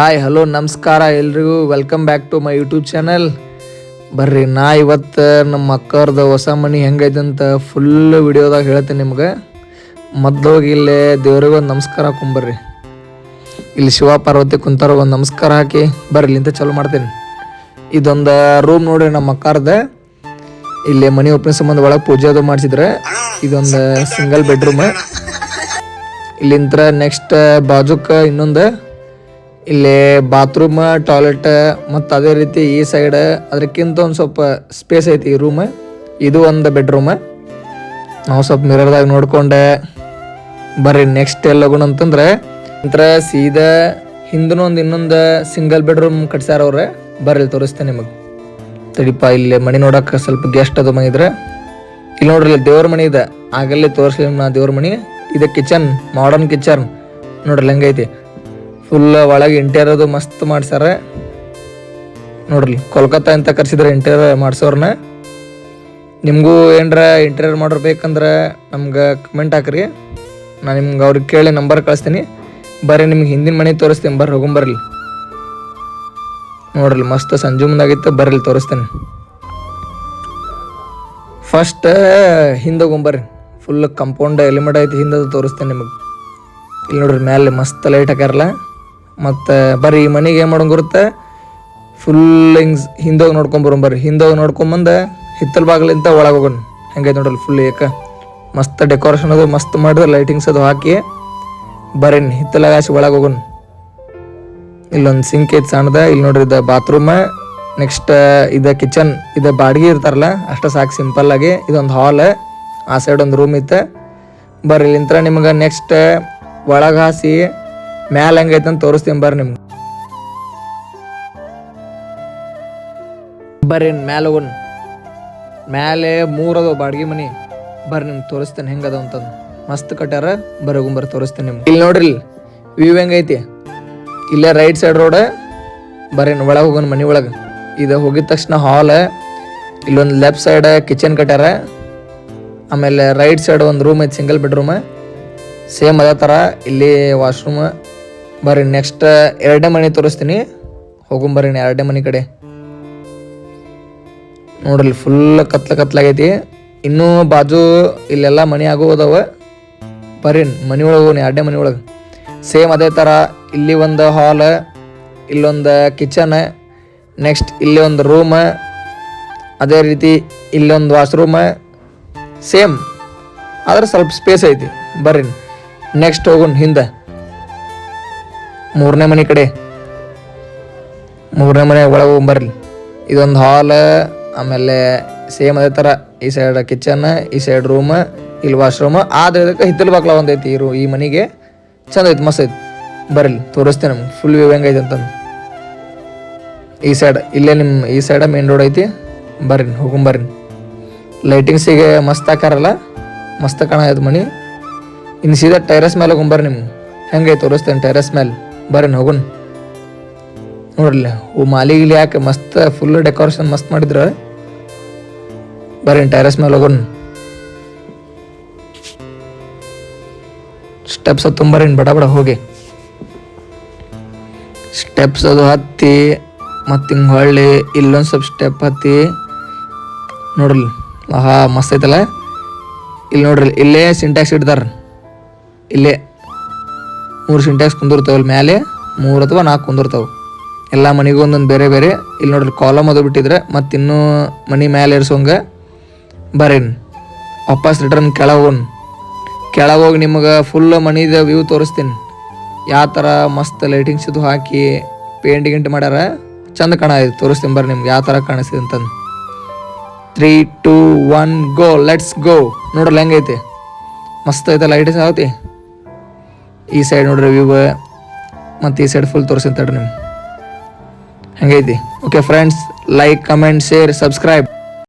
Hi hello ನಮಸ್ಕಾರ ಎಲ್ರಿಗೂ. Welcome back to my YouTube channel ಬರ್ರಿ, ನಾ ಇವತ್ತು ನಮ್ಮ ಅಕ್ಕವ್ರದ್ದು ಹೊಸ ಮನೆ ಹೆಂಗೈತೆ ಅಂತ ಫುಲ್ ವಿಡಿಯೋದಾಗ ಹೇಳ್ತೀನಿ ನಿಮ್ಗೆ. ಮೊದ್ಲೋಗಿ ಇಲ್ಲೇ ದೇವ್ರಿಗೆ ಒಂದು ನಮಸ್ಕಾರ ಹಾಕೊಂಬರ್ರಿ. ಇಲ್ಲಿ ಶಿವ ಪಾರ್ವತಿ ಕುಂತಾರ, ಒಂದು ನಮಸ್ಕಾರ ಹಾಕಿ ಬರ್ರಿ, ಇಲ್ಲಿಂದ ಚಾಲು ಮಾಡ್ತೀನಿ. ಇದೊಂದು ರೂಮ್ ನೋಡ್ರಿ ನಮ್ಮ ಅಕ್ಕಾರ್ದ ಇಲ್ಲಿ ಮನೆ ಓಪನ್ ಸಂಬಂಧ ಒಳಗೆ ಪೂಜೆ ಅದು ಮಾಡಿಸಿದ್ರೆ ಇದೊಂದು ಸಿಂಗಲ್ ಬೆಡ್ರೂಮ್ ಇಲ್ಲಿಂತ್ರ ನೆಕ್ಸ್ಟ್ ಬಾಜುಕ ಇನ್ನೊಂದು ಇಲ್ಲಿ ಬಾತ್ರೂಮ್ ಟಾಯ್ಲೆಟ್ ಮತ್ತು ಅದೇ ರೀತಿ ಈ ಸೈಡ್ ಅದಕ್ಕಿಂತ ಒಂದು ಸ್ವಲ್ಪ ಸ್ಪೇಸ್ ಐತಿ ಈ ರೂಮ್ ಇದು ಒಂದು ಬೆಡ್ರೂಮ್ ನಾವು ಸ್ವಲ್ಪ ಮಿರರ್ದಾಗ ನೋಡಿಕೊಂಡೆ. ಬರ್ರಿ ನೆಕ್ಸ್ಟ್ ಎಲ್ಲ ಹೋಗೋಣ ಅಂತಂದ್ರೆ, ನಂತರ ಸೀದಾ ಹಿಂದೂ ಒಂದು ಇನ್ನೊಂದು ಸಿಂಗಲ್ ಬೆಡ್ರೂಮ್ ಕಟ್ಸ್ಯಾರ ಅವ್ರೆ. ಬರ್ರಿ ತೋರಿಸ್ತೇನೆ ನಿಮಗೆ. ತಡಿಪ, ಇಲ್ಲಿ ಮನೆ ನೋಡಕ್ಕೆ ಸ್ವಲ್ಪ ಗೆಸ್ಟ್ ಅದು ಮನಿದ್ರೆ ಇಲ್ಲಿ ನೋಡ್ರಿ, ಇಲ್ಲಿ ದೇವ್ರ ಮನೆ ಇದೆ. ಆಗಲ್ಲೇ ತೋರಿಸ್ಲಿ ನಾ ದೇವ್ರ ಮನೆ. ಇದು ಕಿಚನ್ ಮಾಡರ್ನ್ ಕಿಚನ್ ನೋಡ್ರಿ ಹೆಂಗೈತಿ ಫುಲ್ ಒಳಗೆ ಇಂಟೀರಿಯರ್ ಅದು ಮಸ್ತ್ ಮಾಡ್ಸ್ಯಾರ. ನೋಡ್ರಿ ಕೋಲ್ಕತ್ತಾ ಅಂತ ಕರ್ಸಿದ್ರೆ ಇಂಟೀರಿಯರ್ ಮಾಡ್ಸೋರ್ನ. ನಿಮಗೂ ಏನರ ಇಂಟೀರಿಯರ್ ಮಾಡೋರು ಬೇಕಂದ್ರೆ ನಮ್ಗೆ ಕಮೆಂಟ್ ಹಾಕ್ರಿ. ನಾನು ನಿಮ್ಗೆ ಅವ್ರಿಗೆ ಕೇಳಿ ನಂಬರ್ ಕಳಿಸ್ತೀನಿ. ಬರ್ರಿ, ನಿಮ್ಗೆ ಹಿಂದಿನ ಮನೆ ತೋರಿಸ್ತೀನಿ. ಬರ್ರಿ ಹೋಗೊಂಬರ್ಲಿ ನೋಡ್ರಿ ಮಸ್ತ್ ಸಂಜೆ ಮುಂದಾಗಿತ್ತು. ಬರ್ರಿ ತೋರಿಸ್ತೇನೆ. ಫಸ್ಟ್ ಹಿಂದೆ ಹೋಗೊಂಬರ್ರಿ ಫುಲ್ ಕಂಪೌಂಡ್ ಎಲಿಮೆಂಟ್ ಐತಿ. ಹಿಂದೆ ತೋರಿಸ್ತೇನೆ ನಿಮಗೆ. ಇಲ್ಲಿ ನೋಡ್ರಿ, ಮ್ಯಾಲೆ ಮಸ್ತ್ ಲೈಟ್ ಹಾಕ್ಯಾರಲ್ಲ. ಮತ್ತು ಬರ್ರಿ ಈ ಮನೆಗೆ ಏನು ಮಾಡೋಂಗ್ ಫುಲ್ ಹಿಂಗ್ ಹಿಂದೋಗಿ ನೋಡ್ಕೊಂಬರೋಣ ಬರ್ರಿ. ಹಿಂದೋಗಿ ನೋಡ್ಕೊಂಬಂದು ಹಿತ್ತಲ ಬಾಗಿಲಿಂದ ಒಳಗೆ ಹೋಗೋಣ ಹೆಂಗೈತೆ ನೋಡ್ರಿ ಫುಲ್ ಏಕ. ಮಸ್ತ್ ಡೆಕೋರೇಷನ್ ಅದು, ಮಸ್ತ್ ಮಾಡಿದ್ರೆ ಲೈಟಿಂಗ್ಸ್ ಅದು ಹಾಕಿ ಬರ್ರಿ ಹಿತ್ತಲಾಗ ಹಾಸಿ ಒಳಗೆ ಹೋಗೋಣ ಇಲ್ಲೊಂದು ಸಿಂಕ್ ಐತೆ ಸಣ್ಣದ ಇಲ್ಲಿ ನೋಡ್ರಿ ಇದು ಬಾತ್ರೂಮ್ ನೆಕ್ಸ್ಟ್ ಇದು ಕಿಚನ್ ಇದು ಬಾಡಿಗೆ ಇರ್ತಾರಲ್ಲ, ಅಷ್ಟು ಸಾಕು ಸಿಂಪಲ್ ಆಗಿ. ಇದೊಂದು ಹಾಲ್ ಆ ಸೈಡ್ ಒಂದು ರೂಮ್ ಇತ್ತು ಬರ್ರಿ ಇಲ್ಲಿಂತ್ರ ನಿಮ್ಗೆ ನೆಕ್ಸ್ಟ್ ಒಳಗೆ ಹಾಸಿ ಮ್ಯಾಲ ಹೆಂಗೈತೆ ಅಂತ ತೋರಿಸ್ತೀನಿ ಬರ್ರಿ ನಿಮ್ಗೆ. ಬರ್ರಿ ಮ್ಯಾಲ ಹೋಗೋಣ. ಮ್ಯಾಲೆ ಮೂರದು ಬಾಡಿಗೆ ಮನಿ. ಬರ್ರಿ ನಿಮ್ಗೆ ತೋರಿಸ್ತೇನೆ ಹೆಂಗದ ಅಂತಂದು. ಮಸ್ತ್ ಕಟ್ಯಾರ ಬರ್ರಿ ಹೋಗುಂಬರ್ರಿ ತೋರಿಸ್ತೇನೆ ನಿಮ್ಗೆ. ಇಲ್ಲಿ ನೋಡ್ರಿ ವ್ಯೂ ಹೆಂಗೈತಿ? ಇಲ್ಲೇ ರೈಟ್ ಸೈಡ್ ರೋಡ್, ಬರ್ರಿ ಒಳಗೆ ಹೋಗೋಣ ಮನೆ ಒಳಗೆ. ಇದು ಹೋಗಿದ ತಕ್ಷಣ ಹಾಲ್, ಇಲ್ಲೊಂದು ಲೆಫ್ಟ್ ಸೈಡ್ ಕಿಚನ್ ಕಟ್ಯಾರ. ಆಮೇಲೆ ರೈಟ್ ಸೈಡ್ ಒಂದು ರೂಮ್ ಐತಿ, ಸಿಂಗಲ್ ಬೆಡ್ರೂಮ್. ಸೇಮ್ ಅದೇ ಥರ ಇಲ್ಲಿ ವಾಶ್ರೂಮ್ ಬರ್ರಿ ನೆಕ್ಸ್ಟ್ ಎರಡನೇ ಮನೆ ತೋರಿಸ್ತೀನಿ. ಹೋಗುಂಬರ್ರಿ ಎರಡನೇ ಮನೆ ಕಡೆ. ನೋಡ್ರಿ ಫುಲ್ ಕತ್ಲ ಕತ್ಲಾಗೈತಿ ಇನ್ನೂ ಬಾಜು ಇಲ್ಲೆಲ್ಲ ಮನೆ ಆಗೋ ಅದಾವ ಬರ್ರಿ, ಮನೆ ಒಳಗೆ ಹೋಗಿ ಎರಡನೇ ಮನೆ ಒಳಗೆ. ಸೇಮ್ ಅದೇ ಥರ ಇಲ್ಲಿ ಒಂದು ಹಾಲ್ ಇಲ್ಲೊಂದು ಕಿಚನ್ ನೆಕ್ಸ್ಟ್ ಇಲ್ಲಿ ಒಂದು ರೂಮ್ ಅದೇ ರೀತಿ ಇಲ್ಲೊಂದು ವಾಶ್ರೂಮ್ ಸೇಮ್ ಆದ್ರೆ ಸ್ವಲ್ಪ ಸ್ಪೇಸ್ ಐತಿ. ಬರ್ರಿ ನೆಕ್ಸ್ಟ್ ಹೋಗೋಣ ಹಿಂದೆ. ಮೂರನೇ ಮನೆ ಕಡೆ. ಮೂರನೇ ಮನೆ ಒಳಗೆ ಹೋಗ್ಬರ್ರಿ ಇದೊಂದು ಹಾಲ್ ಆಮೇಲೆ ಸೇಮ್ ಅದೇ ಥರ ಈ ಸೈಡ್ ಕಿಚನ್ ಈ ಸೈಡ್ ರೂಮ್ ಇಲ್ಲಿ ವಾಶ್ರೂಮ್ ಆದ್ರೆ ಇದಕ್ಕೆ ಹಿತ್ತಲು ಬಾಕ್ಲ ಒಂದೈತಿ ಈ ಈ ಮನೆಗೆ ಚಂದ ಐತಿ, ಮಸ್ತ್ ಐತಿ. ಬರಲಿ, ತೋರಿಸ್ತೇನೆ ನಮ್ಗೆ. ಫುಲ್ ವ್ಯೂ ಹೆಂಗೈತೆ ಅಂತಂದು. ಈ ಸೈಡ್ ಇಲ್ಲೇ ನಿಮ್ಮ ಈ ಸೈಡ ಮೇನ್ ರೋಡ್ ಐತಿ. ಬರ್ರಿ ಹೋಗುಂಬರ್ರಿ ಲೈಟಿಂಗ್ಸಿಗೆ ಮಸ್ತ್ ಹಾಕಾರಲ್ಲ? ಮಸ್ತ್ ಕಾಣೈತೆ ಮನೆ. ಇನ್ನು ಸೀದಾ ಟೆರೆಸ್ ಮೇಲೆ ಹೋಗುಂಬರ್ರಿ ನಿಮ್ಗೆ. ಹೆಂಗೈತೆ ತೋರಿಸ್ತೇನೆ ಟೆರೆಸ್ ಮೇಲೆ. ಬರ್ರಿ ಹೋಗೋಣ ನೋಡ್ರಲ್ಲ ಹೂ ಮಾಲಿ ಗಿಲಿ ಯಾಕೆ ಮಸ್ತ್ ಫುಲ್ ಡೆಕೋರೇಷನ್ ಮಸ್ತ್ ಮಾಡಿದ್ರ? ಬರೇನ್ ಟೆರೆಸ್ ಮೇಲೆ ಹೋಗೋಣ ಸ್ಟೆಪ್ಸ್ ಅದು ತುಂಬರೇನ್ ಬಡ ಬಡ ಹೋಗಿ. ಸ್ಟೆಪ್ಸ್ ಅದು ಹತ್ತಿ, ಮತ್ತೆ ಹಿಂಗೆ ಹೊಳ್ಳಿ, ಇಲ್ಲೊಂದು ಸ್ವಲ್ಪ ಸ್ಟೆಪ್ ಹತ್ತಿ. ನೋಡ್ರಿ ಆಹಾ, ಮಸ್ತ್ ಐತಲ್ಲ? ಇಲ್ಲಿ ನೋಡ್ರಿ ಇಲ್ಲೇ ಸಿಂಟ್ಯಾಕ್ಸ್ ಇಡ್ತಾರ. ಇಲ್ಲೇ ಮೂರು ಸಿಂಟ್ಯಾಕ್ಸ್ ಕುಂದಿರ್ತಾವಲ್ಲ ಮೇಲೆ ಮೂರು ಅಥವಾ ನಾಲ್ಕು ಕುಂದಿರ್ತಾವೆ. ಎಲ್ಲ ಮನೆಗೂ ಒಂದೊಂದು ಬೇರೆ ಬೇರೆ. ಇಲ್ಲಿ ನೋಡ್ರಿ ಕಾಲಮ್ ಅದು ಬಿಟ್ಟಿದ್ರೆ ಮತ್ತು ಇನ್ನೂ ಮನೆ ಮೇಲೆ ಏರ್ಸೋಂಗೆ ಬರೇನು. ವಾಪಸ್ ರಿಟರ್ನ್ ಕೆಳಗೋನ್ ಕೆಳಗೆ ಹೋಗಿ ನಿಮಗೆ ಫುಲ್ ಮನಿದ ವ್ಯೂ ತೋರಿಸ್ತೀನಿ. ಯಾವ ಥರ ಮಸ್ತ್ ಲೈಟಿಂಗ್ಸ್ ಇದು ಹಾಕಿ ಪೇಂಟ್ ಗಿಂಟ್ ಮಾಡ್ಯಾರ, ಚಂದ ಕಾಣ ತೋರಿಸ್ತೀನಿ ಬರ್ರಿ ನಿಮ್ಗೆ ಯಾವ ಥರ ಕಾಣಿಸ್ತಿದೆ ಅಂತಂದು. Three two one go let's go ನೋಡ್ರಲ್ಲ ಹೆಂಗೈತಿ ಮಸ್ತ್ ಐತೆ ಲೈಟಿಂಗ್ಸ್ ಆಗತಿ ಈ ಸೈಡ್ ನೋಡ್ರಿ ವ್ಯೂ ಮತ್ತು ಈ ಸೈಡ್ ಫುಲ್ ತೋರಿಸಿ ನಿಮ್ಗೆ. ಹಂಗೈತಿ. Okay friends like comment share subscribe